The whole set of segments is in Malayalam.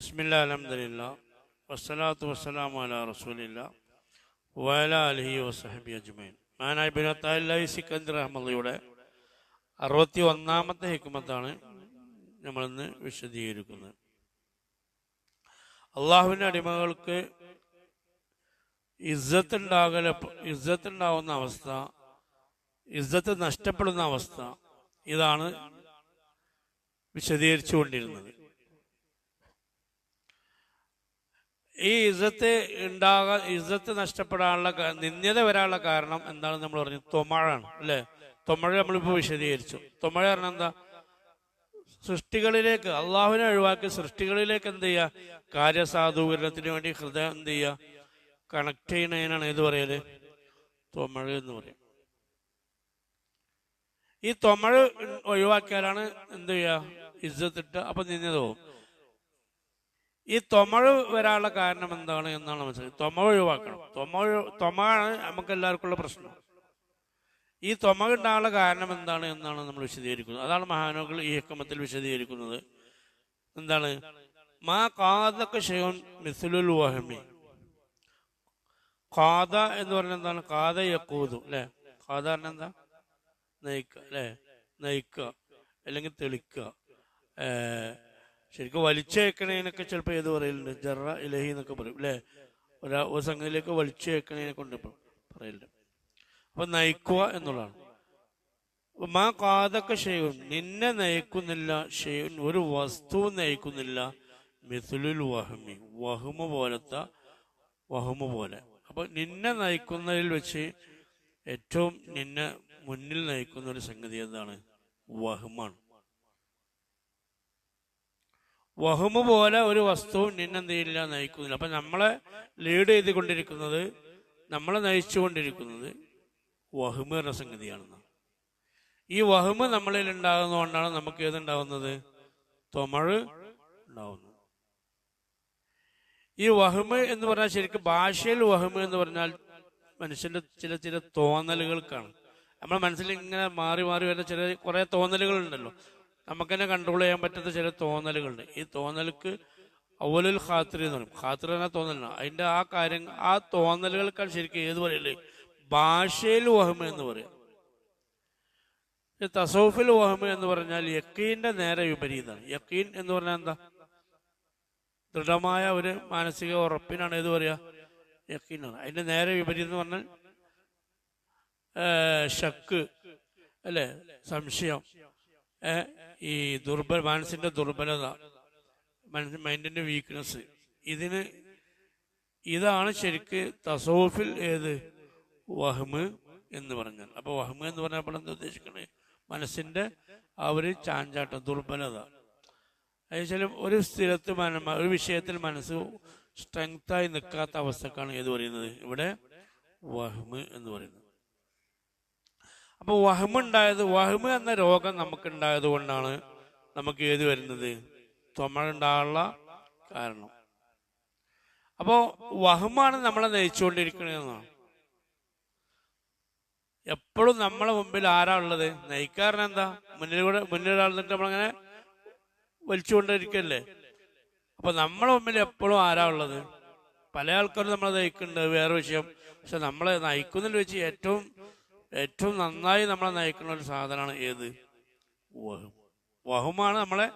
ബിസ്മില്ലാ വസ്സലാത്തു അഹമ്മദിയുടെ അറുപത്തി ഒന്നാമത്തെ ഹിക്കുമത്താണ് നമ്മളിന്ന് വിശദീകരിക്കുന്നത്. അള്ളാഹുവിന്റെ അടിമകൾക്ക് ഇജ്ജത്ത് ഉണ്ടാകല ഇസ്സത്ത് ഉണ്ടാവുന്ന അവസ്ഥ ഇജ്ജത്ത് നഷ്ടപ്പെടുന്ന അവസ്ഥ ഇതാണ് വിശദീകരിച്ചു കൊണ്ടിരുന്നത് ഈ ഇസ്സത്ത് ഉണ്ടാകാൻ ഇസ്സത്ത് നഷ്ടപ്പെടാനുള്ള നിന്ദ്യത വരാനുള്ള കാരണം എന്താണെന്ന് നമ്മൾ പറഞ്ഞു. തൊമഴാണ് അല്ലേ? തൊമഴ നമ്മളിപ്പോൾ വിശദീകരിച്ചു. തൊമഴ പറഞ്ഞാൽ എന്താ? സൃഷ്ടികളിലേക്ക് അള്ളാഹുവിനെ ഒഴിവാക്കി സൃഷ്ടികളിലേക്ക് എന്ത് ചെയ്യുക കാര്യസാധൂകരണത്തിന് വേണ്ടി ഹൃദയം എന്ത് ചെയ്യുക കണക്ട് ചെയ്യുന്നതിനാണ് ഏത് പറയൽ? തൊമഴ എന്ന് പറയും. ഈ തൊമഴ ഒഴിവാക്കിയാലാണ് എന്ത് ചെയ്യുക ഇജ്ജത്തിട്ട് അപ്പൊ നിന്നത് പോകും. ഈ തൊമഴ് വരാനുള്ള കാരണം എന്താണ് എന്നാണ് മനസ്സിലായത്. തൊമ ഒഴിവാക്കണം. തൊമ തൊമാണ് നമുക്ക് എല്ലാവർക്കും ഉള്ള പ്രശ്നം. ഈ തൊമ ഉണ്ടാകാനുള്ള കാരണം എന്താണ് എന്നാണ് നമ്മൾ വിശദീകരിക്കുന്നത്. അതാണ് മഹാനോകൾ ഈ ഹക്കമത്തിൽ വിശദീകരിക്കുന്നത്. എന്താണ്? മാ കാതൊക്കെ ഷെയ്ൻ മിസുലുൽ വഹമി. കാത എന്ന് പറഞ്ഞാൽ എന്താണ്? കാത യക്കൂതു അല്ലെ? കാത പറഞ്ഞാൽ എന്താ? നയിക്കുക അല്ലെ? നയിക്കുക അല്ലെങ്കിൽ തെളിക്കുക. ശരിക്കും വലിച്ചേക്കണേനൊക്കെ ചിലപ്പോൾ ഏത് പറയലുണ്ട്? ജറ ഇലഹി എന്നൊക്കെ പറയും അല്ലേ? ഒരാ ഒരു സംഗതിയിലേക്ക് വലിച്ചേക്കണേനെ കൊണ്ട് പറയലുണ്ട്. അപ്പൊ നയിക്കുക എന്നുള്ളതാണ്. മാ കാതൊക്കെ ഷെയ്യും നിന്നെ നയിക്കുന്നില്ല ഷെയ്യുൻ ഒരു വസ്തു നയിക്കുന്നില്ല മിഥുലുൽ വഹമി വഹുമ പോലത്തെ വഹുമ പോലെ. അപ്പൊ നിന്നെ നയിക്കുന്നതിൽ വെച്ച് ഏറ്റവും നിന്നെ മുന്നിൽ നയിക്കുന്ന ഒരു സംഗതി എന്താണ്? വഹമാണ്. വഹുമ പോലെ ഒരു വസ്തുവും നിന്നെന്ത് ചെയ്യില്ല നയിക്കുന്നില്ല. അപ്പൊ നമ്മളെ ലീഡ് ചെയ്തുകൊണ്ടിരിക്കുന്നത് നമ്മളെ നയിച്ചുകൊണ്ടിരിക്കുന്നത് വഹുമ എന്ന സംഗതിയാണെന്ന്. ഈ വഹുമ നമ്മളിൽ ഉണ്ടാകുന്നതുകൊണ്ടാണ് നമുക്ക് ഏതുണ്ടാവുന്നത്? തൊമഴ് ഉണ്ടാവുന്നത്. ഈ വഹുമ എന്ന് പറഞ്ഞാൽ ശരിക്കും ഭാഷയിൽ വഹുമ എന്ന് പറഞ്ഞാൽ മനുഷ്യന്റെ ചില ചില തോന്നലുകൾക്കാണ്. നമ്മുടെ മനസ്സിൽ ഇങ്ങനെ മാറി മാറി വരുന്ന ചില കുറെ തോന്നലുകൾ ഉണ്ടല്ലോ നമുക്ക് തന്നെ കൺട്രോൾ ചെയ്യാൻ പറ്റാത്ത ചില തോന്നലുകളുണ്ട്. ഈ തോന്നലുക്ക് അവലുൽ ഖാത്രി എന്ന് പറയും. ഖാത്രി എന്ന തോന്നലാണ്. അതിന്റെ ആ കാര്യം ആ തോന്നലുകൾക്കാണ് ശരിക്കും ഏത് പറയല്ലേ ഭാഷയിൽ വഹമ എന്ന് പറയാം. തസോഫിൽ വഹമ എന്ന് പറഞ്ഞാൽ യക്കീന്റെ നേരെ വിപരീതമാണ്. യക്കീൻ എന്ന് പറഞ്ഞാൽ എന്താ? ദൃഢമായ ഒരു മാനസിക ഉറപ്പിനാണ് ഏത് പറയാ? യക്കീനാണ് അതിന്റെ നേരെ വിപരീതം എന്ന് പറഞ്ഞാൽ ഷക്ക് അല്ലെ? സംശയം. ഈ ദുർബല മനസ്സിന്റെ ദുർബലത മനസ്സ് മൈൻഡിന്റെ വീക്ക്നെസ് ഇതിന് ഇതാണ് ശരിക്ക് തസോഫിൽ ഏത്? വഹ്മ് എന്ന് പറഞ്ഞാൽ. അപ്പൊ വഹ്മ് എന്ന് പറഞ്ഞപ്പോൾ എന്താ ഉദ്ദേശിക്കണേ? മനസ്സിന്റെ ആ ഒരു ചാഞ്ചാട്ടം ദുർബലത. അതിനുശേഷം ഒരു സ്ഥിരത്ത് മന ഒരു വിഷയത്തിൽ മനസ്സ് സ്ട്രെങ്തായി നിൽക്കാത്ത അവസ്ഥക്കാണ് ഏത് പറയുന്നത്? ഇവിടെ വഹ്മ് എന്ന് പറയുന്നത്. അപ്പൊ വഹമുണ്ടായത് വഹമ എന്ന രോഗം നമുക്ക് ഉണ്ടായത് കൊണ്ടാണ് നമുക്ക് ഏത് വരുന്നത്? തൊമഴ കാരണം. അപ്പോൾ വഹമാണ് നമ്മളെ നയിച്ചുകൊണ്ടിരിക്കണെന്നാണ് എപ്പോഴും നമ്മളെ മുമ്പിൽ ആരാ ഉള്ളത്? നയിക്കാരൻ എന്താ? മുന്നിലൂടെ മുന്നിൽ നടന്നിട്ട് നമ്മളങ്ങനെ വലിച്ചുകൊണ്ടിരിക്കല്ലേ? അപ്പൊ നമ്മളെ മുമ്പിൽ എപ്പോഴും ആരാ ഉള്ളത്? പല ആൾക്കാരും നമ്മളെ നയിക്കുന്നുണ്ട് വേറെ വിഷയം. പക്ഷെ നമ്മളെ നയിക്കുന്നതിൽ വെച്ച് ഏറ്റവും ഏറ്റവും നന്നായി നമ്മളെ നയിക്കുന്ന ഒരു സാധനമാണ് ഏത്? വഹു. വഹുമാണ് നമ്മളെ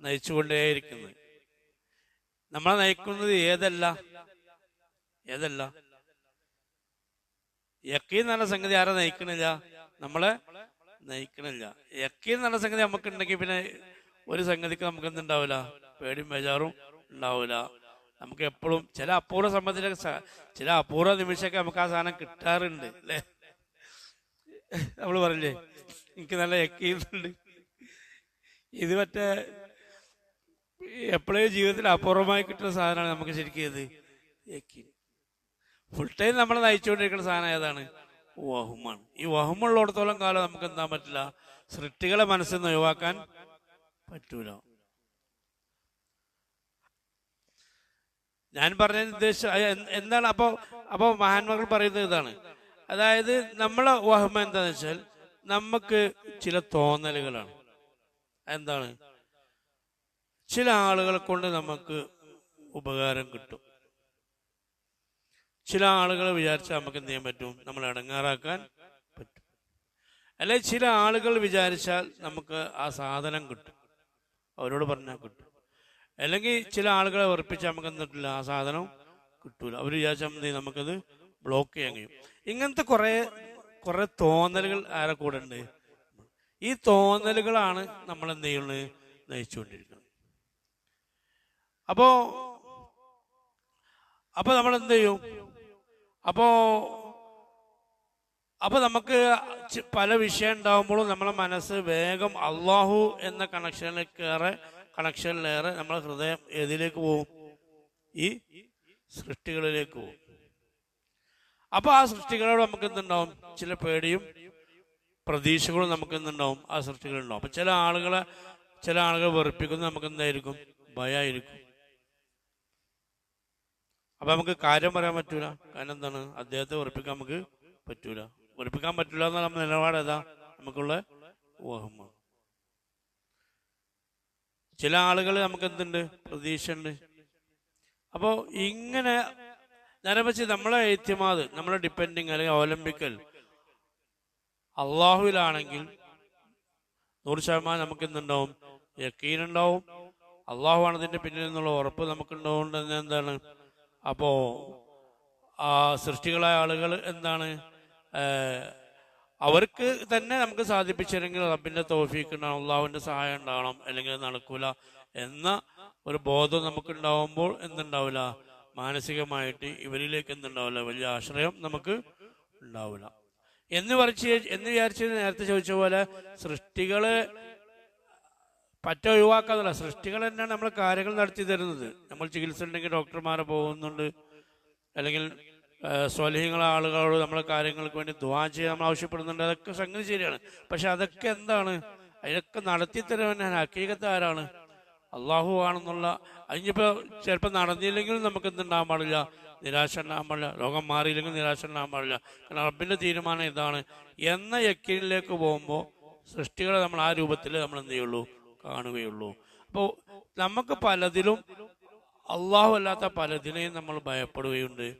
നയിച്ചുകൊണ്ടേയിരിക്കുന്നത്. നമ്മളെ നയിക്കുന്നത് ഏതല്ല? ഏതല്ല? യക്കീൻ നല്ല സംഗതി ആരെ നയിക്കണില്ല? നമ്മളെ നയിക്കണില്ല. യക്കീൻ നല്ല സംഗതി നമുക്ക് ഉണ്ടെങ്കിൽ പിന്നെ ഒരു സംഗതിക്ക് നമുക്ക് എന്തുണ്ടാവില്ല പേടിയും ബേജാറും ഉണ്ടാവില്ല. നമുക്ക് എപ്പോഴും ചില അപൂർവ സംബന്ധിച്ച ചില അപൂർവ നിമിഷമൊക്കെ നമുക്ക് ആ സാധനം കിട്ടാറുണ്ട് അല്ലേ? നമ്മൾ പറഞ്ഞേ എനിക്ക് നല്ല യക്കീന്നുണ്ട് ഇത് മറ്റേ എപ്പോഴും ജീവിതത്തിൽ അപൂർവമായി കിട്ടുന്ന സാധനമാണ് നമുക്ക് ശരിക്കും ഇത്. യക്കീൻ. ഫുൾ ടൈം നമ്മൾ നയിച്ചുകൊണ്ടിരിക്കുന്ന സാധനം ഏതാണ്? വഹുമാണ്. ഈ വഹുമുള്ളിടത്തോളം കാലം നമുക്ക് എന്താ പറ്റില്ല? സൃഷ്ടികളെ മനസ്സിൽ നിന്ന് ഒഴിവാക്കാൻ പറ്റൂല. ഞാൻ പറഞ്ഞ ഉദ്ദേശം എന്താണ്? അപ്പോ അപ്പോ മഹാന്മാർ പറയുന്നത് ഇതാണ്. അതായത് നമ്മളെ വഹമ എന്താന്ന് വെച്ചാൽ നമുക്ക് ചില തോന്നലുകളാണ്. എന്താണ്? ചില ആളുകളെ കൊണ്ട് നമുക്ക് ഉപകാരം കിട്ടും. ചില ആളുകളെ വിചാരിച്ചാൽ നമുക്ക് എന്ത് ചെയ്യാൻ പറ്റും? നമ്മൾ ഇടങ്ങാറാക്കാൻ പറ്റും. അല്ലെ ചില ആളുകൾ വിചാരിച്ചാൽ നമുക്ക് ആ സാധനം കിട്ടും. അവരോട് പറഞ്ഞാൽ കിട്ടും. അല്ലെങ്കിൽ ചില ആളുകളെ ഉറപ്പിച്ചാൽ നമുക്ക് എന്നിട്ടില്ല ആ സാധനം കിട്ടൂല. അവർ വിചാരിച്ചാൽ നമുക്കത് ബ്ലോക്ക് ചെയ്യാൻ കഴിയും. ഇങ്ങനത്തെ കുറെ കുറെ തോന്നലുകൾ ആരെ കൂടെ ഉണ്ട്? ഈ തോന്നലുകളാണ് നമ്മൾ എന്ത് ചെയ്യുന്നത്? നയിച്ചുകൊണ്ടിരിക്കുന്നത്. അപ്പോ അപ്പൊ നമ്മൾ എന്ത് ചെയ്യും? അപ്പോ അപ്പൊ നമുക്ക് പല വിഷയം ഉണ്ടാകുമ്പോഴും നമ്മളെ മനസ്സ് വേഗം അള്ളാഹു എന്ന കണക്ഷനിലേക്കേറെ കണക്ഷനിലേറെ നമ്മളെ ഹൃദയം ഏതിലേക്ക് പോകും? ഈ സൃഷ്ടികളിലേക്ക് പോകും. അപ്പൊ ആ സൃഷ്ടികളോട് നമുക്ക് എന്തുണ്ടാവും? ചില പേടിയും പ്രതീക്ഷകളും നമുക്ക് എന്തുണ്ടാവും? ആ സൃഷ്ടികളുണ്ടാവും അപ്പൊ ചില ആളുകളെ ചില ആളുകൾ വെറുപ്പിക്കുന്നത് നമുക്ക് എന്തായിരിക്കും? ഭയമായിരിക്കും അപ്പൊ നമുക്ക് കാര്യം പറയാൻ പറ്റൂല. കാരണം എന്താണ്? അദ്ദേഹത്തെ വെറുപ്പിക്കാൻ നമുക്ക് പറ്റൂല. വെറുപ്പിക്കാൻ പറ്റൂല എന്നാൽ നമ്മുടെ നിലപാട് ഏതാ? നമുക്കുള്ള ഊഹമാണ് ചില ആളുകൾ നമുക്ക് എന്തുണ്ട്? പ്രതീക്ഷ ഉണ്ട് അപ്പോ ഇങ്ങനെ നേരെ നമ്മളെ ഏത്യമാത് നമ്മളെ ഡിപ്പെൻഡിങ് അല്ലെങ്കിൽ അവലംബിക്കൽ. അള്ളാഹുവിലാണെങ്കിൽ നൂറ് ശതമാനം നമുക്ക് എന്തുണ്ടാവും യക്കീനുണ്ടാവും. അള്ളാഹുവാണ് ഇതിന്റെ പിന്നിൽ നിന്നുള്ള ഉറപ്പ് നമുക്ക് തന്നെ എന്താണ്? അപ്പോ ആ സൃഷ്ടികളായ ആളുകൾ എന്താണ്? അവർക്ക് തന്നെ നമുക്ക് സാധിപ്പിച്ചില്ലെങ്കിൽ റബ്ബിന്റെ തോഫീക്ക് ഉണ്ടാവണം അള്ളാഹുവിന്റെ സഹായം ഉണ്ടാവണം അല്ലെങ്കിൽ നടക്കൂല എന്ന ഒരു ബോധം നമുക്ക് ഉണ്ടാവുമ്പോൾ എന്തുണ്ടാവില്ല? മാനസികമായിട്ട് ഇവരിലേക്ക് എന്തുണ്ടാവില്ല? വലിയ ആശ്രയം നമുക്ക് ഉണ്ടാവില്ല. എന്ന് പറിച്ച് എന്ന് വിചാരിച്ച് നേരത്തെ ചോദിച്ച പോലെ സൃഷ്ടികൾ പറ്റ ഒഴിവാക്കാതല്ല സൃഷ്ടികൾ തന്നെയാണ് നമ്മൾ കാര്യങ്ങൾ നടത്തി തരുന്നത്. നമ്മൾ ചികിത്സ ഉണ്ടെങ്കിൽ ഡോക്ടർമാരെ പോകുന്നുണ്ട്. അല്ലെങ്കിൽ സ്വലഹിങ്ങളെ ആളുകളോട് നമ്മളെ കാര്യങ്ങൾക്ക് വേണ്ടി ദ്വാ ചെയ്യാൻ നമ്മൾ ആവശ്യപ്പെടുന്നുണ്ട്. അതൊക്കെ സംഗതി ശരിയാണ്. പക്ഷെ അതൊക്കെ എന്താണ്? അതിനൊക്കെ നടത്തി തരുവാൻ ഹക്കീകത്ത് ആരാണ്? അള്ളാഹു ആണെന്നുള്ള അതിപ്പോ ചിലപ്പോൾ നടന്നില്ലെങ്കിലും നമുക്ക് എന്തുണ്ടാകാൻ പാടില്ല? നിരാശ ഉണ്ടാകാൻ പാടില്ല. ലോകം മാറിയില്ലെങ്കിൽ നിരാശ ഉണ്ടാകാൻ പാടില്ല. കാരണം റബ്ബിന്റെ തീരുമാനം ഇതാണ്. എന്ന യക്കീനിലേക്ക് പോകുമ്പോൾ സൃഷ്ടികളെ നമ്മൾ ആ രൂപത്തിൽ നമ്മൾ എന്ത് ചെയ്യുള്ളൂ? കാണുകയുള്ളൂ. അപ്പോൾ നമുക്ക് പലതിലും അള്ളാഹു അല്ലാത്ത പലതിനെയും നമ്മൾ ഭയപ്പെടുകയുണ്ട്.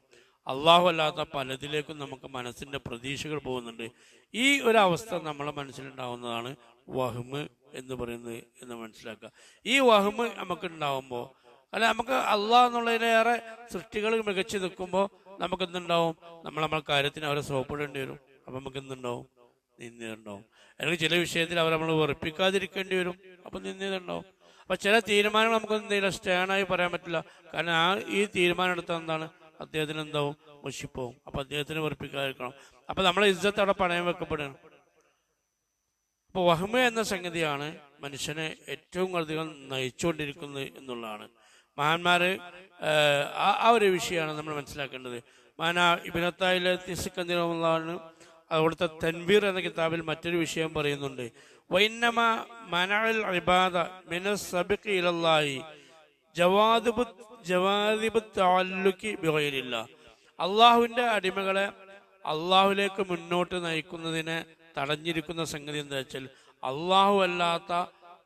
അള്ളാഹു അല്ലാത്ത പലതിലേക്കും നമുക്ക് മനസ്സിന്റെ പ്രതീക്ഷകൾ പോകുന്നുണ്ട്. ഈ ഒരു അവസ്ഥ നമ്മളെ മനസ്സിലുണ്ടാവുന്നതാണ് വഹ്മ് എന്ന് പറയുന്നത് എന്ന് മനസ്സിലാക്കുക. ഈ വഹ്മ് നമുക്ക് ഉണ്ടാവുമ്പോൾ അല്ല നമുക്ക് അള്ളാഹ് എന്നുള്ളതിലേറെ സൃഷ്ടികൾ മികച്ചു നിൽക്കുമ്പോൾ നമുക്ക് എന്തുണ്ടാവും നമ്മൾ നമ്മളെ കാര്യത്തിന് അവരെ സോപ്പിടേണ്ടി വരും. അപ്പൊ നമുക്ക് എന്തുണ്ടാവും നിന്ദിതുണ്ടാവും അല്ലെങ്കിൽ ചില വിഷയത്തിൽ അവരെ നമ്മൾ വെറുപ്പിക്കാതിരിക്കേണ്ടി വരും. അപ്പൊ നിന്ദിതുണ്ടാവും അപ്പൊ ചില തീരുമാനങ്ങൾ നമുക്ക് എന്തെങ്കിലും സ്റ്റേണായി പറയാൻ പറ്റില്ല. കാരണം ആ ഈ തീരുമാനം എടുത്താൽ എന്താണ്? അദ്ദേഹത്തിന് എന്താവും? മുഷിപ്പോവും. അപ്പൊ അദ്ദേഹത്തിന് വെറുപ്പിക്കാതിരിക്കണം. അപ്പൊ നമ്മളെ ഇജ്ജത്ത് അവിടെ പണയം വെക്കപ്പെടുകയാണ്. അപ്പൊ വഹ്മ എന്ന സംഗതിയാണ് മനുഷ്യനെ ഏറ്റവും അധികം നയിച്ചുകൊണ്ടിരിക്കുന്നത് എന്നുള്ളതാണ്. മഹാന്മാര് ആ ഒരു വിഷയമാണ് നമ്മൾ മനസ്സിലാക്കേണ്ടത്. മാന ഇബിനത്തായിലെ തിസുക്കന്തിരമുള്ളതാണ് അവിടുത്തെ തൻവീർ എന്ന കിതാബിൽ മറ്റൊരു വിഷയം പറയുന്നുണ്ട്. വൈന്നമ മനഅൽ ഇബാദ മിന അടിമകളെ അള്ളാഹുലേക്ക് മുന്നോട്ട് നയിക്കുന്നതിനെ തടഞ്ഞിരിക്കുന്ന സംഗതി എന്താ വെച്ചാൽ അള്ളാഹു അല്ലാത്ത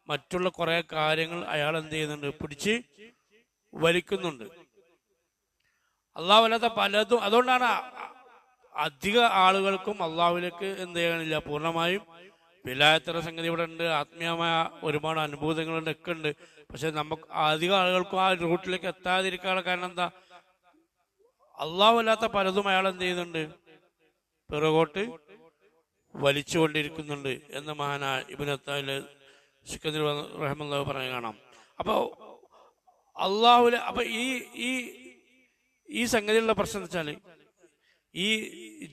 മറ്റുള്ള കുറെ കാര്യങ്ങൾ അയാൾ എന്ത് ചെയ്യുന്നുണ്ട്? പിടിച്ച് വലിക്കുന്നുണ്ട്. അള്ളാഹു അല്ലാത്ത പലതും അതുകൊണ്ടാണ് അധിക ആളുകൾക്കും അള്ളാഹുവിലേക്ക് എന്ത് ചെയ്യാനില്ല. പൂർണമായും വിലായത്തര സംഗതി ഇവിടെ ഉണ്ട് ആത്മീയമായ ഒരുപാട് അനുഭൂതങ്ങളുണ്ട് ഒക്കെ ഉണ്ട്. പക്ഷെ നമുക്ക് അധിക ആളുകൾക്കും ആ റൂട്ടിലേക്ക് എത്താതിരിക്കാനുള്ള കാരണം എന്താ? അള്ളാഹു അല്ലാത്ത പലതും അയാൾ എന്ത് ചെയ്യുന്നുണ്ട്? പിറകോട്ട് വലിച്ചുകൊണ്ടിരിക്കുന്നുണ്ട് എന്ന് മഹാനായ ഇബിനത്താൽ സിക്കന്ദർ റഹ്മുള്ള പറഞ്ഞു കാണാം. അപ്പോൾ അള്ളാഹുല അപ്പൊ ഈ ഈ ഈ സംഗതിയുള്ള പ്രശ്നം എന്ന് വെച്ചാൽ ഈ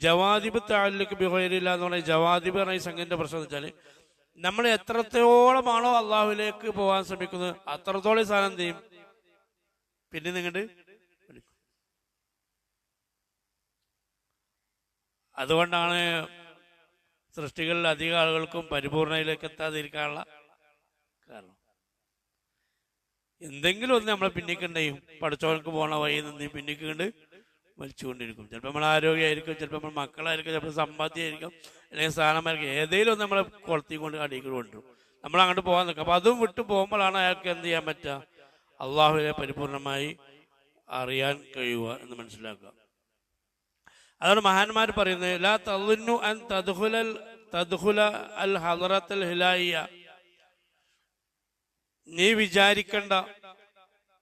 ജവാദിബ് താലിലേക്ക് ബിഹേരില്ല എന്ന് പറഞ്ഞ ജവാദിബ് പറഞ്ഞ ഈ സംഗതിന്റെ പ്രശ്നം എന്ന് വെച്ചാൽ നമ്മൾ എത്രത്തോളമാണോ അള്ളാഹുലേക്ക് പോകാൻ ശ്രമിക്കുന്നത് അത്രത്തോളം സാധനം എന്ത് ചെയ്യും? പിന്നെ നിങ്ങട്ട് അതുകൊണ്ടാണ് സൃഷ്ടികളിൽ അധികം ആളുകൾക്കും പരിപൂർണയിലേക്ക് എത്താതിരിക്കാനുള്ള കാരണം. എന്തെങ്കിലും ഒന്ന് നമ്മളെ പിന്നിക്കണ്ടേയും പഠിച്ചവർക്ക് പോണ വഴി നിന്ന് പിന്നിക്കൊണ്ട് വലിച്ചുകൊണ്ടിരിക്കും. ചിലപ്പോൾ നമ്മൾ ആരോഗ്യമായിരിക്കും ചിലപ്പോൾ നമ്മൾ മക്കളായിരിക്കും ചിലപ്പോൾ സമ്പാദ്യമായിരിക്കും അല്ലെങ്കിൽ സ്ഥാനമായിരിക്കും ഏതെങ്കിലും ഒന്ന് നമ്മളെ കൊളത്തി കൊണ്ട് അടിയിൽ കൊണ്ടുവരും. നമ്മൾ അങ്ങോട്ട് പോകാൻ നിൽക്കും. അപ്പം അതും വിട്ടു പോകുമ്പോഴാണ് അയാൾക്ക് എന്ത് ചെയ്യാൻ പറ്റുക? അള്ളാഹുവിനെ പരിപൂർണമായി അറിയാൻ കഴിയുക എന്ന് മനസ്സിലാക്കുക. അതാണ് മഹാന്മാർ പറയുന്നത് ലാ അൻ അൽ നീ വിചാരിക്കണ്ട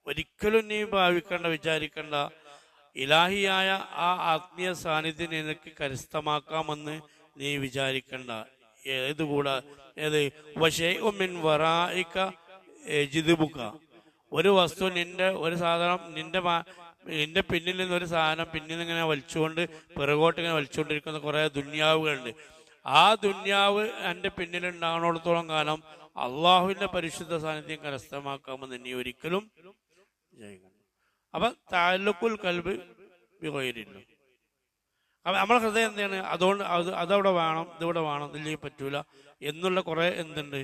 ഒരിക്കലും നീ ഭാവിക്കണ്ട വിചാരിക്കണ്ട. ഇലാഹിയായ ആ ആത്മീയ സാന്നിധ്യം നിനക്ക് കരസ്ഥമാക്കാമെന്ന് നീ വിചാരിക്കണ്ട. ഏത് കൂടാ ഏത്? വശേമിൻ വറായിക്ക ജിതുബുക്ക ഒരു വസ്തു നിന്റെ ഒരു സാധനം നിന്റെ നിന്റെ പിന്നിൽ നിന്ന് ഒരു സാധനം പിന്നിൽ നിന്ന് ഇങ്ങനെ വലിച്ചുകൊണ്ട് പിറകോട്ട് ഇങ്ങനെ വലിച്ചുകൊണ്ടിരിക്കുന്ന കുറെ ദുന്യാവുകളുണ്ട്. ആ ദുന്യാവ് എന്റെ പിന്നിൽ ഉണ്ടാകുന്നിടത്തോളം കാലം അള്ളാഹുവിന്റെ പരിശുദ്ധ സാന്നിധ്യം കരസ്ഥമാക്കാമെന്ന് ഇനി ഒരിക്കലും അപ്പൊ താലൂക്കുൽ കൽബ് വികോയിരില്ല അപ്പൊ നമ്മളെ ഹൃദയം എന്താണ്? അതുകൊണ്ട് അത് അതവിടെ വേണം ഇതിവിടെ വേണം ഇതിലേക്ക് പറ്റൂല എന്നുള്ള കുറെ എന്തുണ്ട്?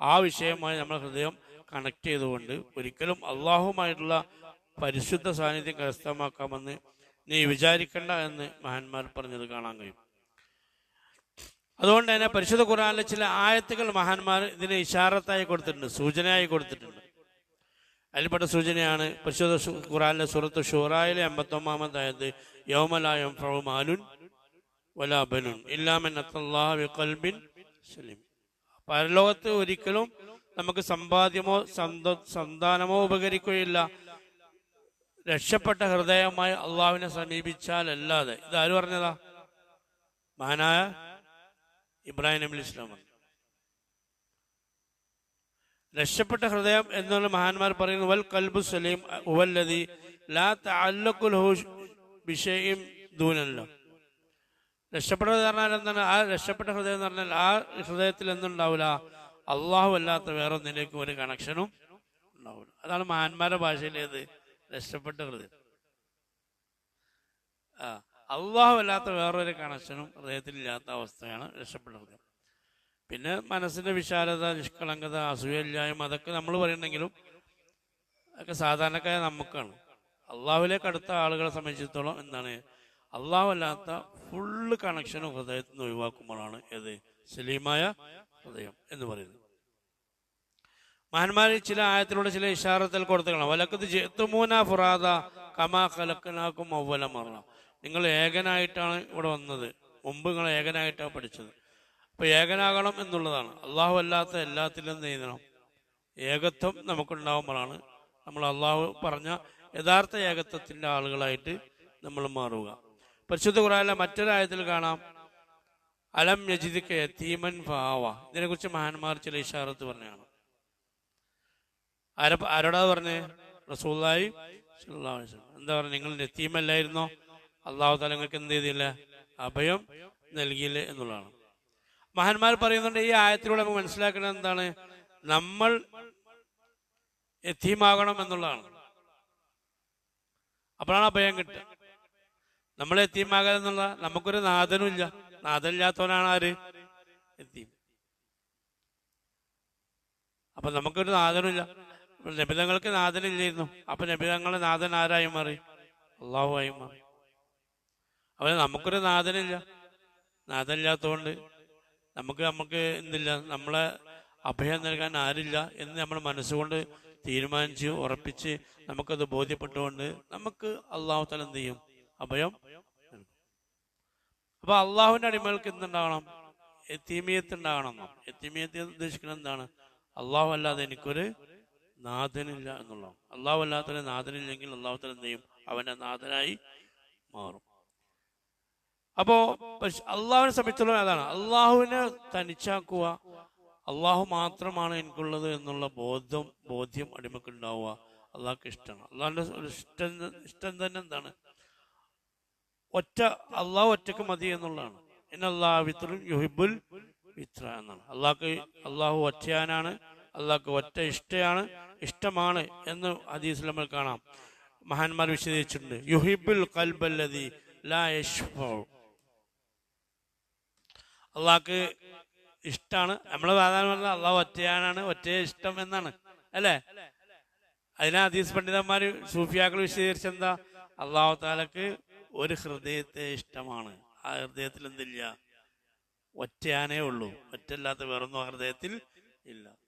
ആ വിഷയമായി നമ്മളെ ഹൃദയം കണക്ട് ചെയ്തുകൊണ്ട് ഒരിക്കലും അള്ളാഹുമായിട്ടുള്ള പരിശുദ്ധ സാന്നിധ്യം കരസ്ഥമാക്കാമെന്ന് നീ വിചാരിക്കണ്ട എന്ന് മഹാന്മാർ പറഞ്ഞത് കാണാൻ കഴിയും. അതുകൊണ്ട് തന്നെ പരിശുദ്ധ ഖുറാനിലെ ചില ആയത്തുകൾ മഹാന്മാർ ഇതിനെ ഇഷാറത്തായി കൊടുത്തിട്ടുണ്ട് സൂചനയായി കൊടുത്തിട്ടുണ്ട്. അതിൽപ്പെട്ട സൂചനയാണ് പരിശുദ്ധ ഖുറാനിലെ സുഹൃത്ത് ഷൂറായിലെ എൺപത്തൊമ്പതാമത് ആയത് യൗമലായം ഫൗമാലുൻ വലാബനുൻ ഇല്ലാമൻ ബിഖൽബിൻ സലീം. പരലോകത്ത് ഒരിക്കലും നമുക്ക് സമ്പാദ്യമോ സന്ത- സന്താനമോ ഉപകരിക്കുകയില്ല. രക്ഷപ്പെട്ട ഹൃദയമായി അള്ളാഹുവിനെ സമീപിച്ചാലല്ലാതെ ഇത് ആര് പറഞ്ഞതാ? മഹാനായ ഇബ്രാഹിം നബി ഇസ്ലാം രക്ഷപ്പെട്ട ഹൃദയം എന്നുള്ള മഹാന്മാർ പറയുന്നു വൽ കൽബു സലീം ഉവല്ലതി ലാ ദൂനല്ല. രക്ഷപ്പെട്ടത് പറഞ്ഞാൽ എന്താണ്? ആ രക്ഷപ്പെട്ട ഹൃദയം എന്ന് പറഞ്ഞാൽ ആ ഹൃദയത്തിൽ എന്തുണ്ടാവില്ല അള്ളാഹു അല്ലാത്ത വേറെ ഒന്നിലേക്കും ഒരു കണക്ഷനും ഉണ്ടാവില്ല അതാണ് മഹാന്മാരുടെ ഭാഷയിലേത്. രക്ഷപ്പെട്ട ഹൃദയം ആ അള്ളാഹു അല്ലാത്ത വേറൊരു കണക്ഷനും ഹൃദയത്തിൽ ഇല്ലാത്ത അവസ്ഥയാണ് രക്ഷപ്പെട്ട ഹൃദയം പിന്നെ മനസ്സിന്റെ വിശാലത നിഷ്കളങ്കത അസൂയല്ലായ്മ അതൊക്കെ നമ്മൾ പറയുന്നെങ്കിലും അതൊക്കെ സാധാരണക്കാരെ നമുക്കാണ്. അള്ളാഹുലേക്ക് അടുത്ത ആളുകളെ സംബന്ധിച്ചിടത്തോളം എന്താണ്? അള്ളാഹു അല്ലാത്ത ഫുള്ള് കണക്ഷനും ഹൃദയത്തിൽ നിന്ന് ഒഴിവാക്കുമ്പോഴാണ് ഏത് സലീമായ ഹൃദയം എന്ന് പറയുന്നത്. മഹാന്മാർ ചില ആയത്തിലൂടെ ചില ഇഷാറത്തിൽ കൊടുത്തുകളാം വലക്കത്ത് ജെത്തുമൂന ഫുറാദ കമാ കലക്കനാക്കും അവല മറണം. നിങ്ങൾ ഏകനായിട്ടാണ് ഇവിടെ വന്നത്. മുമ്പ് നിങ്ങൾ ഏകനായിട്ടാണ് പഠിച്ചത്. അപ്പൊ ഏകനാകണം എന്നുള്ളതാണ്. അള്ളാഹു അല്ലാത്ത എല്ലാത്തിലും നീന്തണം ഏകത്വം നമുക്കുണ്ടാകുമ്പോഴാണ് നമ്മൾ അള്ളാഹു പറഞ്ഞ യഥാർത്ഥ ഏകത്വത്തിന്റെ ആളുകളായിട്ട് നമ്മൾ മാറുക. പരിശുദ്ധ ഖുറാനിലെ മറ്റൊരായത്തിൽ കാണാം. അലം യജിദിക്ക് യതീമൻ ഭാവ ഇതിനെക്കുറിച്ച് മഹാന്മാർ ചില ഇഷാറത്ത് പറഞ്ഞാണ്. ആര ആരോടാ പറഞ്ഞേ? റസൂല്ലായി. എന്താ പറഞ്ഞ? നിങ്ങൾ നെത്തീമല്ലായിരുന്നോ അള്ളാഹു താല നിങ്ങൾക്ക് എന്ത് ചെയ്തില്ല? അഭയം നൽകിയില്ലേ എന്നുള്ളതാണ്. മഹാന്മാർ പറയുന്നുണ്ട് ഈ ആയത്തിലൂടെ നമുക്ക് മനസ്സിലാക്കുന്നത് എന്താണ്? നമ്മൾ എത്തീമാകണം എന്നുള്ളതാണ്. അപ്പോഴാണ് അഭയം കിട്ടുക. നമ്മൾ എത്തീമാകാൻ എന്നുള്ള നമുക്കൊരു നാഥനും ഇല്ല. നാഥനില്ലാത്തവനാണ് ആര്? എത്തീം. അപ്പൊ നമുക്കൊരു നാഥനുമില്ല നബിതങ്ങൾക്ക് നാഥനില്ലായിരുന്നു. അപ്പൊ നബിതങ്ങളുടെ നാഥൻ ആരായി മാറി? അള്ളാഹുവായി മാറി. അവന് നമുക്കൊരു നാഥനില്ല. നാഥനില്ലാത്തതുകൊണ്ട് നമുക്ക് നമുക്ക് എന്തില്ല? നമ്മളെ അഭയം നൽകാൻ ആരില്ല എന്ന് നമ്മൾ മനസ്സുകൊണ്ട് തീരുമാനിച്ച് ഉറപ്പിച്ച് നമുക്കത് ബോധ്യപ്പെട്ടുകൊണ്ട് നമുക്ക് അള്ളാഹു തല എന്ത് ചെയ്യും? അഭയം അപ്പൊ അള്ളാഹുവിന്റെ അടിമകൾക്ക് എന്തുണ്ടാകണം? എത്തീമിയത്ത് ഉണ്ടാകണം. എത്തീമിയത്ത് ഉദ്ദേശിക്കുന്നത് എന്താണ്? അള്ളാഹു അല്ലാതെ എനിക്കൊരു നാഥനില്ല എന്നുള്ളതാണ്. അള്ളാഹു അല്ലാത്തവരെ നാഥനില്ലെങ്കിൽ അള്ളാഹു തല എന്ത് ചെയ്യും? അവന്റെ നാഥനായി മാറും. അപ്പോ അള്ളാഹുവിനെ സംബന്ധിച്ചുള്ള അതാണ്. അള്ളാഹുവിനെ തനിച്ചാക്കുക. അള്ളാഹു മാത്രമാണ് എനിക്കുള്ളത് എന്നുള്ള ബോധം ബോധ്യം അടിമക്ക് ഉണ്ടാവുക അള്ളാഹ്ക്ക് ഇഷ്ടമാണ് അള്ളാഹിന്റെ ഇഷ്ടം ഇഷ്ടം തന്നെ എന്താണ്? ഒറ്റ അള്ളാഹു ഒറ്റയ്ക്ക് മതി എന്നുള്ളതാണ്. എന്നെ അള്ളാഹു വിത്രും യുഹിബുൽ വിത്ര എന്നാണ്. അള്ളാഹ്ക്ക് അള്ളാഹു ഒറ്റയാനാണ്. അള്ളാഹ്ക്ക് ഒറ്റ ഇഷ്ടയാണ് ഇഷ്ടമാണ് എന്ന് ഹദീസിൽ നമ്മൾ കാണാം. മഹാന്മാർ വിശദീകരിച്ചിട്ടുണ്ട്. യുഹിബുൽ കൽബല്ലതി ലാ അള്ളാഹ്ക്ക് ഇഷ്ടമാണ് നമ്മൾ സാധാരണ പറഞ്ഞാൽ അള്ളാഹ് ഒറ്റയാനാണ് ഒറ്റയെ ഇഷ്ടം എന്നാണ്. അല്ലേ? അതിനെ ഹദീസ് പണ്ഡിതന്മാര് സൂഫിയാക്കൾ വിശദീകരിച്ചെന്താ? അള്ളാഹു താലക്ക് ഒരു ഹൃദയത്തെ ഇഷ്ടമാണ്. ആ ഹൃദയത്തിൽ എന്തില്ല? ഒറ്റയാനേ ഉള്ളൂ. ഒറ്റല്ലാത്ത വേറൊന്നും ഹൃദയത്തിൽ ഇല്ല.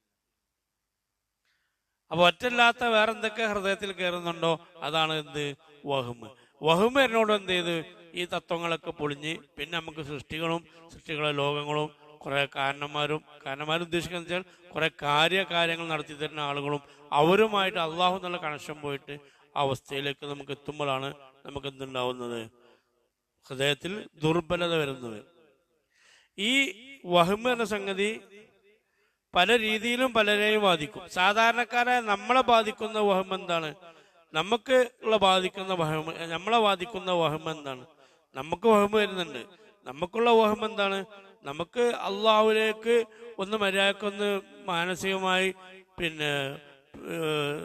അപ്പൊ ഒറ്റല്ലാത്ത വേറെ എന്തൊക്കെ ഹൃദയത്തിൽ കയറുന്നുണ്ടോ അതാണ് എന്ത്? വഹുമ്. വഹുമ് എന്നോട് എന്ത് ചെയ്ത്? ഈ തത്വങ്ങളൊക്കെ പൊളിഞ്ഞ് പിന്നെ നമുക്ക് സൃഷ്ടികളും സൃഷ്ടികളെ ലോകങ്ങളും കുറെ കാരണന്മാരും കാരണന്മാരും ഉദ്ദേശിക്കുന്ന വെച്ചാൽ കുറെ കാര്യകാര്യങ്ങൾ നടത്തി തരുന്ന ആളുകളും അവരുമായിട്ട് അള്ളാഹു എന്നുള്ള കണക്ഷൻ പോയിട്ട് ആ അവസ്ഥയിലേക്ക് നമുക്ക് എത്തുമ്പോഴാണ് നമുക്ക് എന്തുണ്ടാവുന്നത്? ഹൃദയത്തിൽ ദുർബലത വരുന്നത്. ഈ വഹ്മ എന്ന സംഗതി പല രീതിയിലും പലരെയും ബാധിക്കും. സാധാരണക്കാരായ നമ്മളെ ബാധിക്കുന്ന വഹം എന്താണ്? നമുക്ക് ഉള്ള ബാധിക്കുന്ന വഹം നമ്മളെ ബാധിക്കുന്ന വഹം എന്താണ്? നമുക്ക് വഹം വരുന്നുണ്ട്. നമുക്കുള്ള വഹം എന്താണ്? നമുക്ക് അള്ളാഹുലേക്ക് ഒന്ന് മര്യാദക്കൊന്ന് മാനസികമായി പിന്നെ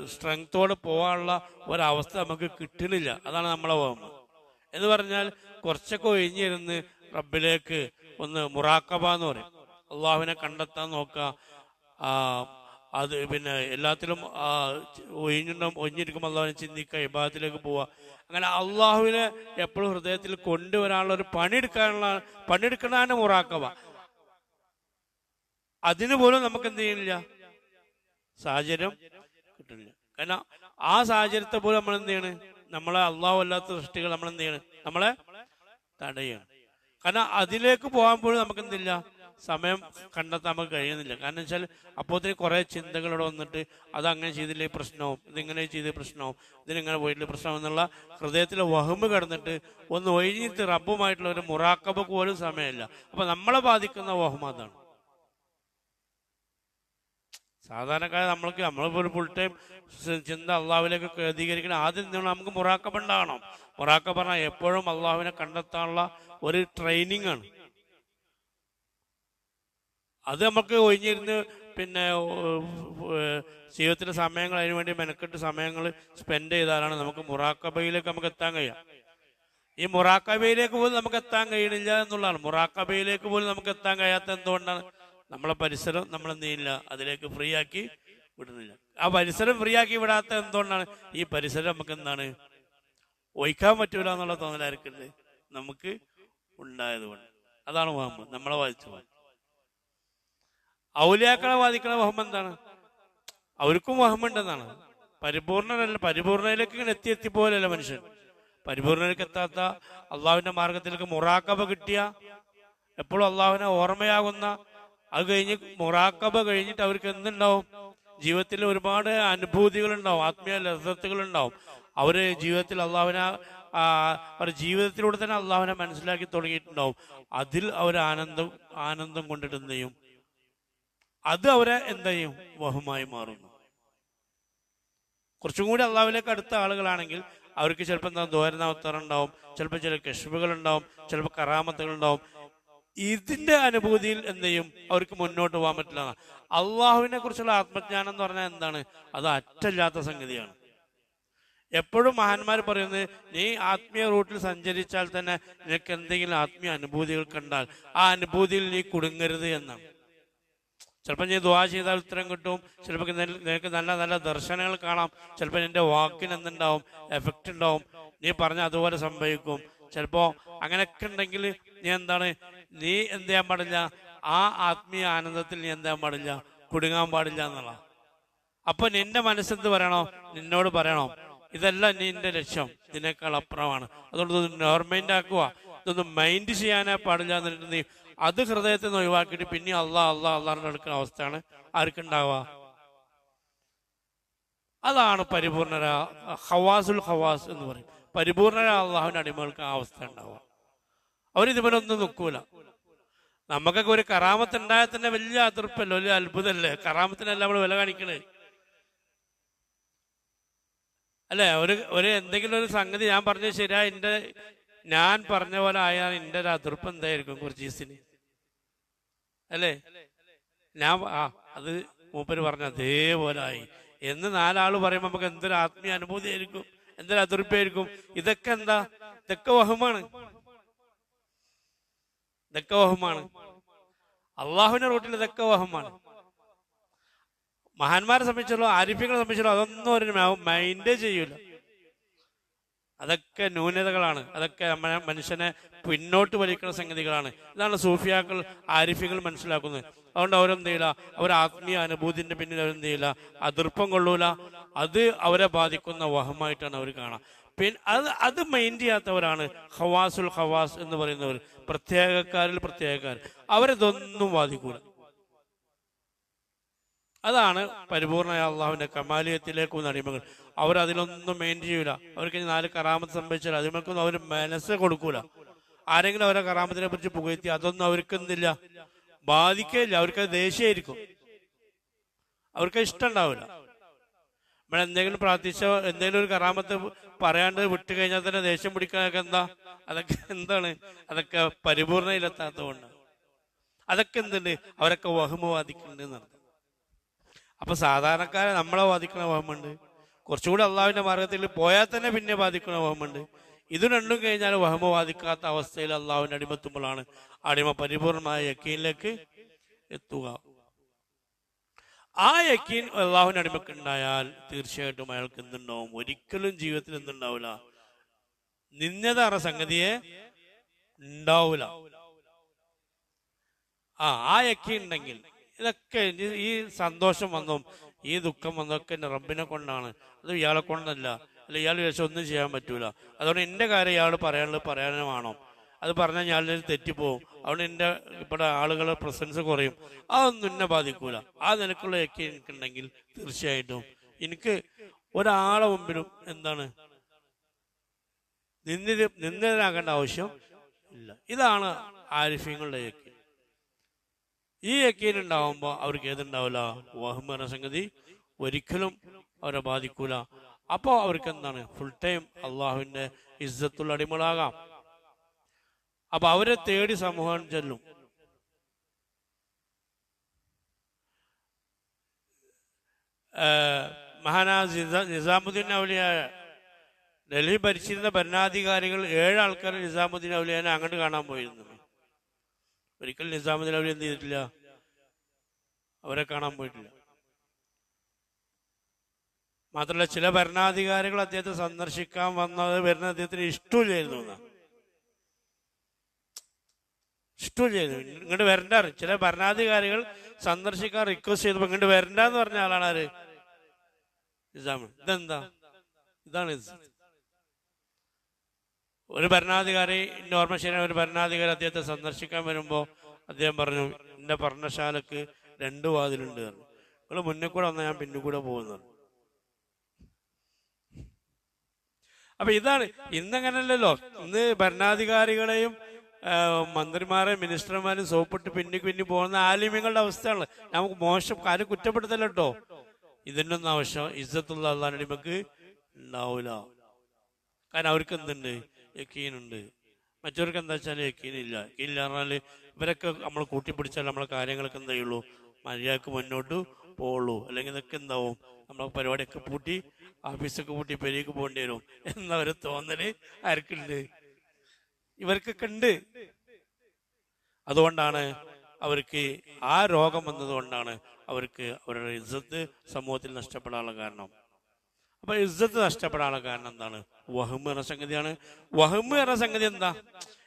സ്ട്രെങ്തോടെ പോകാനുള്ള ഒരവസ്ഥ നമുക്ക് കിട്ടണില്ല. അതാണ് നമ്മളെ വഹം. എന്ന് പറഞ്ഞാൽ കുറച്ചൊക്കെ ഒഴിഞ്ഞിരുന്ന് റബ്ബിലേക്ക് ഒന്ന് മുറാക്കബ എന്ന് പറയും. അള്ളാഹുവിനെ കണ്ടെത്താൻ നോക്കുക. അത് പിന്നെ എല്ലാത്തിലും ഒഴിഞ്ഞിട്ടും ഒഴിഞ്ഞിരിക്കുമ്പോൾ അള്ളാഹുവിനെ ചിന്തിക്കുക ഇബാദത്തിലേക്ക് പോവുക. അങ്ങനെ അള്ളാഹുവിനെ എപ്പോഴും ഹൃദയത്തിൽ കൊണ്ടുവരാനുള്ള ഒരു പണിയെടുക്കാനുള്ള പണിയെടുക്കണതാണ് ഉറാക്കവ അതിനു പോലും നമുക്ക് എന്ത് ചെയ്യുന്നില്ല സാഹചര്യം കിട്ടുന്നില്ല. കാരണം ആ സാഹചര്യത്തെ പോലും നമ്മൾ എന്ത് ചെയ്യണ്? നമ്മളെ അള്ളാഹു അല്ലാത്ത സൃഷ്ടികൾ നമ്മൾ എന്ത് ചെയ്യണം? നമ്മളെ തടയാണ്. കാരണം അതിലേക്ക് പോകാൻ പോലും നമുക്ക് എന്തില്ല സമയം കണ്ടെത്താൻ നമുക്ക് കഴിയുന്നില്ല. കാരണം വെച്ചാൽ അപ്പോഴത്തേക്ക് കുറെ ചിന്തകൾ ഇവിടെ വന്നിട്ട് അത് അങ്ങനെ ചെയ്തില്ലേ പ്രശ്നവും ഇതിങ്ങനെ ചെയ്ത പ്രശ്നവും ഇതിനിങ്ങനെ പോയിട്ടില്ല പ്രശ്നവും എന്നുള്ള ഹൃദയത്തിലെ വഹമ്പ് കടന്നിട്ട് ഒന്ന് ഒഴിഞ്ഞിട്ട് റബ്ബുമായിട്ടുള്ള ഒരു മുറാക്കബ് പോലും സമയമില്ല. അപ്പൊ നമ്മളെ ബാധിക്കുന്ന വഹം അതാണ്. സാധാരണക്കാരെ നമ്മൾക്ക് നമ്മളിപ്പോൾ ഒരു ഫുൾ ടൈം ചിന്ത അള്ളാഹുവിലേക്ക് കേന്ദ്രീകരിക്കണം ആദ്യം നിങ്ങൾ നമുക്ക് മുറാക്കബ് ഉണ്ടാകണം. മുറാക്കബ് പറഞ്ഞാൽ എപ്പോഴും അള്ളാഹുവിനെ കണ്ടെത്താനുള്ള ഒരു ട്രെയിനിങ് ആണ്. അത് നമുക്ക് ഒഴിഞ്ഞിരുന്ന് പിന്നെ ഏഹ്, ജീവിതത്തിലെ സമയങ്ങൾ അതിനു വേണ്ടി മെനക്കെട്ട് സമയങ്ങൾ സ്പെൻഡ് ചെയ്താലാണ് നമുക്ക് മുറാക്കബയിലേക്ക് നമുക്ക് എത്താൻ കഴിയുക ഈ മുറാക്കബയിലേക്ക് പോലും നമുക്ക് എത്താൻ കഴിയണില്ല എന്നുള്ളതാണ്. മുറാക്കബയിലേക്ക് പോലും നമുക്ക് എത്താൻ കഴിയാത്ത എന്തുകൊണ്ടാണ്? നമ്മളെ പരിസരം നമ്മൾ എന്ത് ചെയ്യില്ല അതിലേക്ക് ഫ്രീ ആക്കി വിടുന്നില്ല. ആ പരിസരം ഫ്രീ ആക്കി വിടാത്ത എന്തുകൊണ്ടാണ്? ഈ പരിസരം നമുക്ക് എന്താണ്? ഒഴിക്കാൻ പറ്റൂല എന്നുള്ള തോന്നലായിരിക്കില്ലേ നമുക്ക് ഉണ്ടായത് കൊണ്ട്. അതാണ് മുഹമ്മദ്. നമ്മളെ വായിച്ചു ഔലിയാക്കളെ വാദിക്കണ മുഹമ്മദ് എന്താണ്? അവർക്കും വഹമുണ്ടെന്നാണ്. പരിപൂർണനല്ല പരിപൂർണയിലേക്ക് ഇങ്ങനെ എത്തി എത്തിപ്പോലല്ല മനുഷ്യൻ. പരിപൂർണയിലേക്ക് എത്താത്ത അള്ളാഹുവിന്റെ മാർഗത്തിലേക്ക് മുറാക്കബ കിട്ടിയ എപ്പോഴും അള്ളാഹുവിനെ ഓർമ്മയാകുന്ന അത് കഴിഞ്ഞ് മുറാക്കബ കഴിഞ്ഞിട്ട് അവർക്ക് എന്തുണ്ടാവും? ജീവിതത്തിൽ ഒരുപാട് അനുഭൂതികൾ ഉണ്ടാവും ആത്മീയ ലസത്തുകൾ ഉണ്ടാവും അവർ ജീവിതത്തിൽ അള്ളാഹുവിനെ അവരുടെ ജീവിതത്തിലൂടെ തന്നെ അള്ളാഹുവിനെ മനസ്സിലാക്കി തുടങ്ങിയിട്ടുണ്ടാവും. അതിൽ അവർ ആനന്ദം ആനന്ദം കൊണ്ടിട്ട് അത് അവരെ എന്ത് ചെയ്യും? വഹുമായി മാറുന്നു. കുറച്ചും കൂടി അള്ളാവിലേക്ക് അടുത്ത ആളുകളാണെങ്കിൽ അവർക്ക് ചിലപ്പോൾ എന്താ ദോരനാവത്തറുണ്ടാവും ചിലപ്പോൾ ചില കശുപുകൾ ഉണ്ടാവും ചിലപ്പോൾ കറാമത്തുകൾ ഉണ്ടാവും ഇതിന്റെ അനുഭൂതിയിൽ എന്ത് ചെയ്യും? അവർക്ക് മുന്നോട്ട് പോകാൻ പറ്റില്ല. അള്ളാഹുവിനെ കുറിച്ചുള്ള ആത്മജ്ഞാനം എന്ന് പറഞ്ഞാൽ എന്താണ്? അത് അറ്റല്ലാത്ത സംഗതിയാണ്. എപ്പോഴും മഹാന്മാർ പറയുന്നത് നീ ആത്മീയ റൂട്ടിൽ സഞ്ചരിച്ചാൽ തന്നെ നിനക്ക് എന്തെങ്കിലും ആത്മീയ അനുഭൂതികൾ കണ്ടാൽ ആ അനുഭൂതിയിൽ നീ കുടുങ്ങരുത് എന്നാണ്. ചിലപ്പോൾ നീ ദ്വാ ചെയ്താൽ ഉത്തരം കിട്ടും. ചിലപ്പോൾ നിനക്ക് നല്ല നല്ല ദർശനങ്ങൾ കാണാം. ചിലപ്പോൾ നിന്റെ വാക്കിന് എന്തുണ്ടാവും? എഫക്റ്റ് ഉണ്ടാവും. നീ പറഞ്ഞ അതുപോലെ സംഭവിക്കും. ചിലപ്പോ അങ്ങനെയൊക്കെ ഉണ്ടെങ്കിൽ നീ എന്താണ്? നീ എന്ത് ചെയ്യാൻ പാടില്ല? ആ ആത്മീയ ആനന്ദത്തിൽ നീ എന്താൻ പാടില്ല? കുടുങ്ങാൻ പാടില്ല എന്നുള്ള. അപ്പൊ നിന്റെ മനസ്സെന്ത് പറയണോ? നിന്നോട് പറയണോ. ഇതല്ല നിന്റെ ലക്ഷ്യം. ഇതിനേക്കാൾ അപ്പുറമാണ്. അതുകൊണ്ട് നോർമൈൻഡ് ആക്കുക. ഇതൊന്നും മൈൻഡ് ചെയ്യാനേ പാടില്ല എന്നിട്ട് നീ അത് ഹൃദയത്തിൽ നിന്ന് ഒഴിവാക്കിയിട്ട് പിന്നെ അള്ളാ അള്ളാ അള്ളാഹിന്റെ എടുക്കുന്ന അവസ്ഥയാണ് ആർക്കുണ്ടാവുക? അതാണ് പരിപൂർണര ഹവാസുൽ ഹവാസ് എന്ന് പറയും. പരിപൂർണര അള്ളാഹുവിന്റെ അടിമകൾക്ക് ആ അവസ്ഥ ഉണ്ടാവുക. അവരിതുപോലൊന്നും നിൽക്കൂല. നമുക്കൊക്കെ ഒരു കറാമത്ത് തന്നെ വലിയ അതിർപ്പല്ലോ വലിയ അത്ഭുതമല്ലേ കറാമത്തിനല്ല നമ്മൾ വില കാണിക്കണേ. അല്ലേ? ഒരു ഒരു എന്തെങ്കിലും ഒരു സംഗതി ഞാൻ പറഞ്ഞത് ശരിയാ എന്റെ ഞാൻ പറഞ്ഞ പോലെ ആയാൽ എന്റെ ഒരു അതിർപ്പ് എന്തായിരിക്കും ഗുർജീസിന് അല്ലേ? ഞാൻ ആ അത് മൂപ്പര് പറഞ്ഞ അതേപോലെ ആയി. എന്ന് നാലാൾ പറയുമ്പോൾ നമുക്ക് എന്തൊരു ആത്മീയ അനുഭൂതി ആയിരിക്കും എന്തൊരു അതിർപ്പായിരിക്കും? ഇതൊക്കെ എന്താ? ഇതൊക്കെ വഹമാണ്. ഇതൊക്കെ വഹമാണ്. അള്ളാഹുവിന്റെ റൂട്ടിൽ ഇതൊക്കെ വഹമാണ്. മഹാന്മാരെ സംബന്ധിച്ചുള്ള ആരിഫ്യങ്ങളെ സംബന്ധിച്ചുള്ള അതൊന്നും ഒരു മൈൻഡേ ചെയ്യൂല. അതൊക്കെ ന്യൂനതകളാണ്. അതൊക്കെ മനുഷ്യനെ പിന്നോട്ട് വലിക്കുന്ന സംഗതികളാണ്. ഇതാണ് സൂഫിയാക്കൾ ആരിഫികൾ മനസ്സിലാക്കുന്നത്. അതുകൊണ്ട് അവരെന്ത് ചെയ്യില്ല? അവർ ആത്മീയ അനുഭൂതിന്റെ പിന്നിൽ അവരെന്ത് ചെയ്യില്ല? അതിർപ്പം കൊള്ളൂല. അത് അവരെ ബാധിക്കുന്ന വഹമായിട്ടാണ് അവർ കാണുക പിന്നെ അത് അത് മൈൻഡ് ചെയ്യാത്തവരാണ് ഹവാസുൽ ഹവാസ് എന്ന് പറയുന്നവർ പ്രത്യേകക്കാരിൽ പ്രത്യേകക്കാർ അവരിതൊന്നും ബാധിക്കൂല അതാണ് പരിപൂർണ അള്ളാഹുവിന്റെ കമാലിയത്തിലേക്ക് അടിമകൾ. അവർ അതിലൊന്നും മെയിൻ ചെയ്യൂല. അവർക്ക് നാല് കറാമത്ത് സംഭവിച്ചാൽ അതിമക്കൊന്നും അവർ മനസ്സ് കൊടുക്കൂല. ആരെങ്കിലും അവരെ കറാമത്തിനെ കുറിച്ച് പുകഴ്ത്തി അതൊന്നും അവർക്കെന്തില്ല ബാധിക്കില്ല അവർക്ക് ദേഷ്യമായിരിക്കും. അവർക്ക് ഇഷ്ടം ഉണ്ടാവില്ല. നമ്മൾ എന്തെങ്കിലും പ്രാർത്ഥിച്ച എന്തെങ്കിലും ഒരു കറാമത്ത് പറയാണ്ട് വിട്ടു കഴിഞ്ഞാൽ തന്നെ ദേഷ്യം പിടിക്കാനൊക്കെ എന്താ? അതൊക്കെ എന്താണ്? അതൊക്കെ പരിപൂർണയിലെത്താത്തതുകൊണ്ട് അതൊക്കെ എന്തുണ്ട്? അവരൊക്കെ വഹമ ബാധിക്കുന്നുണ്ട് അപ്പൊ സാധാരണക്കാരെ നമ്മളെ ബാധിക്കുന്ന വഹമുണ്ട്. കുറച്ചുകൂടി അള്ളാഹുവിന്റെ മാർഗത്തിൽ പോയാൽ തന്നെ പിന്നെ ബാധിക്കുന്ന വഹമുണ്ട്. ഇത് രണ്ടും കഴിഞ്ഞാൽ വഹമ ബാധിക്കാത്ത അവസ്ഥയിൽ അള്ളാഹുവിന്റെ അടിമത്തുമ്പോഴാണ്. അടിമ പരിപൂർണമായ യക്കീനിലേക്ക് എത്തുക. ആ യക്കീൻ അള്ളാഹുവിന്റെ അടിമക്ക് ഉണ്ടായാൽ തീർച്ചയായിട്ടും അയാൾക്ക് എന്തുണ്ടാവും? ഒരിക്കലും ജീവിതത്തിൽ എന്തുണ്ടാവില്ല നിന്നത എന്ന സംഗതിയെ ഉണ്ടാവൂല. ആ ആ യക്കീൻ ഉണ്ടെങ്കിൽ ഇതൊക്കെ ഈ- സന്തോഷം വന്നും ഈ ദുഃഖം വന്നതൊക്കെ എന്റെ റബ്ബിനെ കൊണ്ടാണ്. അത് ഇയാളെ കൊണ്ടല്ല. അല്ല ഇയാൾ വിചാരിച്ച ഒന്നും ചെയ്യാൻ പറ്റൂല. അതുകൊണ്ട് എന്റെ കാര്യം ഇയാൾ പറയാനുള്ളത് പറയാനുമാണോ അത് പറഞ്ഞാൽ ഞാൻ തെറ്റിപ്പോവും. അതുകൊണ്ട് എന്റെ ഇവിടെ ആളുകളുടെ പ്രസൻസ് കുറയും. അതൊന്നും എന്നെ ബാധിക്കൂല. ആ നിലക്കുള്ള ഒക്കെ എനിക്കുണ്ടെങ്കിൽ തീർച്ചയായിട്ടും. എനിക്ക് ഒരാളെ മുമ്പിലും എന്താണ്? നിന്നിരും നിന്നതിനാകേണ്ട ആവശ്യം ഇല്ല. ഇതാണ് ആരിഫ്യങ്ങളുടെ യക്കീൻ ഈ യക്കീൻ ഉണ്ടാവുമ്പോൾ അവർക്ക് ഏതുണ്ടാവില്ല വഹം സംഗതി ഒരിക്കലും അവരെ ബാധിക്കൂല. അപ്പോൾ അവർക്ക് എന്താണ്? ഫുൾ ടൈം അള്ളാഹുവിന്റെ ഇസ്സത്തുള്ള അടിമകളാകാം. അപ്പൊ അവരെ തേടി സമൂഹം ചെല്ലും. മഹാനാസാമുദ്ദീൻ മഹാനാ നിസാമുദ്ദീൻ ഔലിയ ഡൽഹി ഭരിച്ചിരുന്ന ഭരണാധികാരികൾ ഏഴ് ആൾക്കാർ നിസാമുദ്ദീൻ ഔലിയാനെ അങ്ങോട്ട് കാണാൻ പോയിരുന്നു. ഒരിക്കലും നിസാമുദ്ദീൻ അവലി എന്ത് ചെയ്തിട്ടില്ല? അവരെ കാണാൻ പോയിട്ടില്ല. മാത്രമല്ല ചില ഭരണാധികാരികൾ അദ്ദേഹത്തെ സന്ദർശിക്കാൻ വന്നത് വരുന്ന അദ്ദേഹത്തിന് ഇഷ്ടമില്ലായിരുന്നു എന്നാ. ഇഷ്ടമില്ലായിരുന്നു. ഇങ്ങോട്ട് വരണ്ടാറ്. ചില ഭരണാധികാരികൾ സന്ദർശിക്കാൻ റിക്വസ്റ്റ് ചെയ്തപ്പോ ഇങ്ങോട്ട് വരണ്ടെന്ന് പറഞ്ഞ ആളാണ് ആര്? ഇതെന്താ? ഇതാണ് ഇത്. ഒരു ഭരണാധികാരി ഓർമ്മ ശരിയാണ് ഒരു ഭരണാധികാരി അദ്ദേഹത്തെ സന്ദർശിക്കാൻ വരുമ്പോ അദ്ദേഹം പറഞ്ഞു എന്റെ പർണശാലക്ക് രണ്ട് വാതിലുണ്ട് നിങ്ങൾ മുന്നേ കൂടെ വന്നാൽ ഞാൻ പിന്നെ കൂടെ പോകുന്നത് അപ്പൊ ഇതാണ് ഇന്നങ്ങനല്ലല്ലോ. ഇന്ന് ഭരണാധികാരികളെയും മന്ത്രിമാരെ മന്ത്രിമാരെയും മിനിസ്റ്റർമാരെയും സോപ്പിട്ട് പിന്നി പിന്നി പോകുന്ന ആലിമ്യങ്ങളുടെ അവസ്ഥയാണ്. നമുക്ക് മോശം കാര്യം കുറ്റപ്പെടുത്തല്ലോ കേട്ടോ. ഇതിന്റെ ഒന്നും ആവശ്യം ഇസ്സത്തുള്ള നമുക്ക് ഉണ്ടാവൂല. കാരണം അവർക്ക് എന്തുണ്ട്? യക്കീനുണ്ട്. മറ്റവർക്ക് എന്താ വെച്ചാൽ യക്കീനില്ല. യക്കീനില്ല പറഞ്ഞാൽ ഇവരൊക്കെ നമ്മൾ കൂട്ടിപ്പിടിച്ചാൽ നമ്മളെ കാര്യങ്ങൾക്ക് എന്താ ചെയ്യുള്ളൂ? മര്യാദയ്ക്ക് മുന്നോട്ട് പോളൂ അല്ലെങ്കിൽ ഇതൊക്കെ എന്താവും? നമ്മളെ പരിപാടിയൊക്കെ പൂട്ടി ഓഫീസൊക്കെ പൂട്ടി പെരിയൊക്കെ പോകേണ്ടി വരും എന്നൊരു തോന്നൽ ആർക്കുണ്ട്? ഇവർക്കൊക്കെ ഉണ്ട്. അതുകൊണ്ടാണ് അവർക്ക് ആ രോഗം വന്നതുകൊണ്ടാണ് അവർക്ക് അവരുടെ ഇജ്ജത്ത് സമൂഹത്തിൽ നഷ്ടപ്പെടാനുള്ള കാരണം. അപ്പൊ ഇജ്ജത്ത് നഷ്ടപ്പെടാനുള്ള കാരണം എന്താണ്? വഹമ് എന്ന സംഗതിയാണ്. വഹമ് എന്ന സംഗതി എന്താ?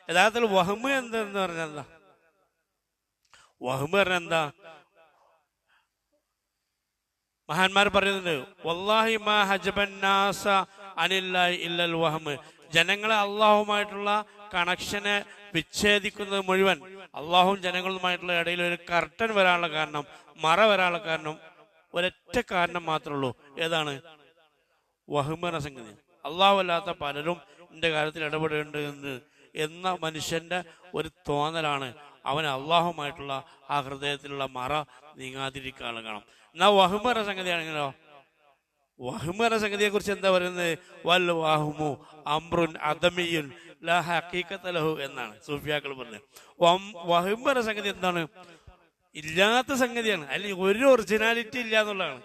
യഥാർത്ഥത്തിൽ വഹമ് എന്തെന്ന് പറഞ്ഞാൽ എന്താ? വഹമ് പറഞ്ഞാൽ എന്താ? മഹാന്മാർ പറയുന്നുണ്ട് വല്ലാഹി മാ ഹജബൻ നാസ അനില്ലാഹി ഇല്ലൽ വഹമ് ജനങ്ങളെ അള്ളാഹുമായിട്ടുള്ള കണക്ഷനെ വിച്ഛേദിക്കുന്നത് മുഴുവൻ അള്ളാഹും ജനങ്ങളുമായിട്ടുള്ള ഇടയിൽ ഒരു കർട്ടൻ വരാനുള്ള കാരണം മറ വരാനുള്ള കാരണം ഒരൊറ്റ കാരണം മാത്രമേ ഉള്ളൂ. ഏതാണ്? വഹുമന സംഗതി. അള്ളാഹു അല്ലാത്ത പലരും എന്റെ കാര്യത്തിൽ ഇടപെടേണ്ടത് എന്ന മനുഷ്യന്റെ ഒരു തോന്നലാണ് അവൻ അള്ളാഹുമായിട്ടുള്ള ആ ഹൃദയത്തിലുള്ള മറ നീങ്ങാതിരിക്കാനുള്ള കാണാം എന്നാ വഹുമന സംഗതിയാണെങ്കിലോ വഹുമന സംഗതിയെ കുറിച്ച് എന്താ പറയുന്നത്? വൽ വാഹുമു അമ്രുൻ അദമിയുൻ ലഹു എന്നാണ് സൂഫിയാക്കൾ പറഞ്ഞത്. വഹുമറ സംഗതി എന്താണ്? ഇല്ലാത്ത സംഗതിയാണ്. അല്ലെങ്കിൽ ഒരു ഒറിജിനാലിറ്റി ഇല്ല എന്നുള്ളതാണ്.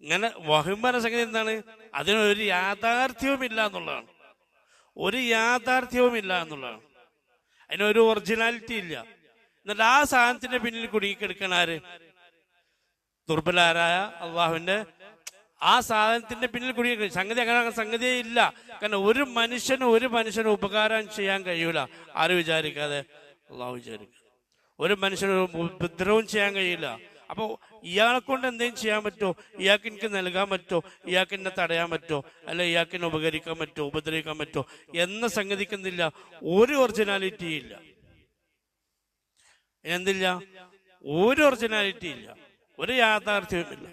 ഇങ്ങനെ വഹുമറ സംഗതി എന്താണ്? അതിനൊരു യാഥാർത്ഥ്യവും ഇല്ല എന്നുള്ളതാണ്. ഒരു യാഥാർത്ഥ്യവും ഇല്ല എന്നുള്ളതാണ്. അതിനൊരു ഒറിജിനാലിറ്റി ഇല്ല. എന്നിട്ട് ആ സാധനത്തിന്റെ പിന്നിൽ കുടുങ്ങിക്കെടുക്കണ ആര്? ദുർബലാരായ അള്ളാഹുവിന്റെ ആ സാധനത്തിന്റെ പിന്നിൽ കുടുങ്ങി സംഗതി അങ്ങനെ സംഗതിയേ ഇല്ല. കാരണം ഒരു മനുഷ്യനും ഒരു മനുഷ്യന് ഉപകാരം ചെയ്യാൻ കഴിയൂല. ആര് വിചാരിക്കാതെ? അള്ളാഹു വിചാരിക്കാതെ ഒരു മനുഷ്യന് ഉപദ്രവം ചെയ്യാൻ കഴിയില്ല. അപ്പോൾ ഇയാളെ കൊണ്ട് എന്തെങ്കിലും ചെയ്യാൻ പറ്റുമോ? ഇയാൾക്ക് എനിക്ക് നൽകാൻ പറ്റുമോ? ഇയാൾക്ക് എന്നെ തടയാൻ പറ്റുമോ? അല്ലെ ഇയാൾക്ക് എന്നെ ഉപകരിക്കാൻ പറ്റുമോ? ഉപദ്രവിക്കാൻ പറ്റുമോ? എന്ന സംഗതിക്കുന്നില്ല ഒരു ഒറിജിനാലിറ്റി ഇല്ല. എന്തില്ല? ഒരു ഒറിജിനാലിറ്റി ഇല്ല. ഒരു യാഥാർത്ഥ്യവുമില്ല.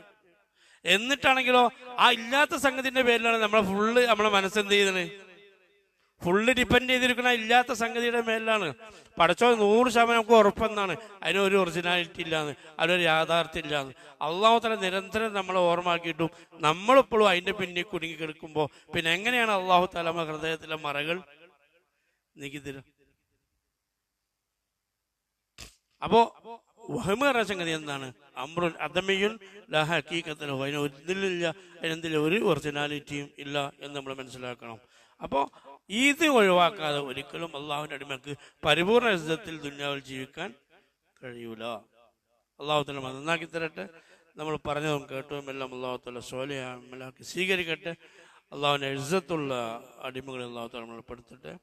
എന്നിട്ടാണെങ്കിലോ ആ ഇല്ലാത്ത സംഗതിന്റെ പേരിലാണ് നമ്മളെ ഫുള്ള് നമ്മളെ മനസ്സെന്ത് ചെയ്യുന്നത്? ഫുള്ള് ഡിപ്പെൻഡ് ചെയ്തിരിക്കുന്ന ഇല്ലാത്ത സംഗതിയുടെ മേലിലാണ്. പഠിച്ചോ നൂറ് ശതമാനം നമുക്ക് ഉറപ്പെന്നാണ്. അതിനൊരു ഒറിജിനാലിറ്റി ഇല്ലാന്ന് അതിനൊരു യാഥാർത്ഥ്യം ഇല്ലാന്ന്. അള്ളാഹു തല നിരന്തരം നമ്മളെ ഓർമ്മയാക്കിയിട്ടും നമ്മളിപ്പോഴും അതിന്റെ പിന്നിൽ കുടുങ്ങി കിടക്കുമ്പോൾ പിന്നെ എങ്ങനെയാണ് അള്ളാഹു തലമ ഹൃദയത്തിലെ മറകൾ? നീക്കി തരും. അപ്പോ വഹമ പറഞ്ഞ സംഗതി എന്താണ് അമ്രുൻ അദമയുൻ ലാ ഹക്കീക്കത്തിലോ അതിന് ഒന്നിലില്ല അതിനെന്തില്ല ഒരു ഒറിജിനാലിറ്റിയും ഇല്ല എന്ന് നമ്മൾ മനസ്സിലാക്കണം. അപ്പോൾ ഇത് ഒഴിവാക്കാതെ ഒരിക്കലും അള്ളാഹുവിന്റെ അടിമക്ക് പരിപൂർണ യുദ്ധത്തിൽ ദുന്യാവിൽ ജീവിക്കാൻ കഴിയൂല. അള്ളാഹുത്തല തല നന്നാക്കി തരട്ടെ. നമ്മൾ പറഞ്ഞതും കേട്ടതും എല്ലാം അള്ളാഹുത്തല തല സോലയാക്കി സ്വീകരിക്കട്ടെ. അള്ളാഹുവിന്റെ എഴുതത്തുള്ള അടിമകളെ അള്ളാഹുത്തല തല നമ്മൾ പെടുത്തട്ടെ.